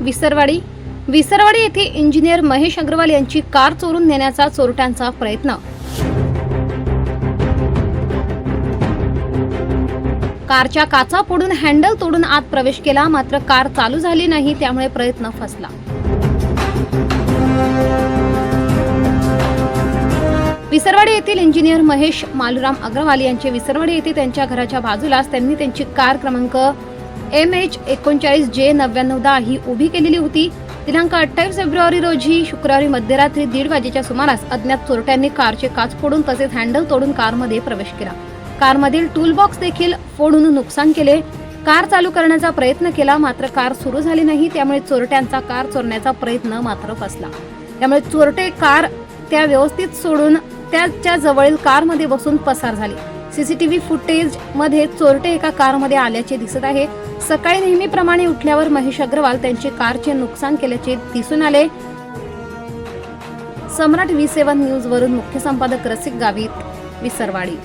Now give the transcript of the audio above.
विसरवाडी. विसरवाडी येथे इंजिनियर महेश अग्रवाल यांची कार चोरून नेण्याचा चोरट्यांचा प्रयत्न. कारच्या काचा फोडून हँडल तोडून आत प्रवेश केला मात्र कार चालू झाली नाही त्यामुळे प्रयत्न फसला. विसरवाडी येथील इंजिनियर महेश मालुराम अग्रवाल यांचे विसरवाडी येथे त्यांच्या घराच्या बाजूलाच त्यांनी त्यांची कार क्रमांक एम एच एकोणचाळीस जे नव्याण्णव दहा ही उभी केलेली होती. दिनांक अठ्ठावीस फेब्रुवारी रोजी शुक्रवारी मध्यरात्री दीड वाजेच्या सुमारास अज्ञात चोरट्यांनी कारचे काच फोडून तसेच हँडल तोडून कारमध्ये प्रवेश केला. कारमधील टूलबॉक्स देखील फोडून नुकसान केले. कार चालू करण्याचा प्रयत्न केला मात्र कार सुरू झाली नाही त्यामुळे चोरट्यांचा कार चोरण्याचा प्रयत्न मात्र फसला. त्यामुळे चोरटे कार त्या व्यवस्थित सोडून त्याच्या जवळील कारमध्ये बसून पसार झाले. सीसीटीव्ही फुटेजमध्ये चोरटे एका कारमध्ये आल्याचे दिसत आहे. सकाळी नेहमीप्रमाणे उठल्यावर महेश अग्रवाल त्यांचे कारचे नुकसान केल्याचे दिसून आले. सम्राट व्ही सेवन न्यूज वरून मुख्य संपादक रसिक गावित विसरवाडी.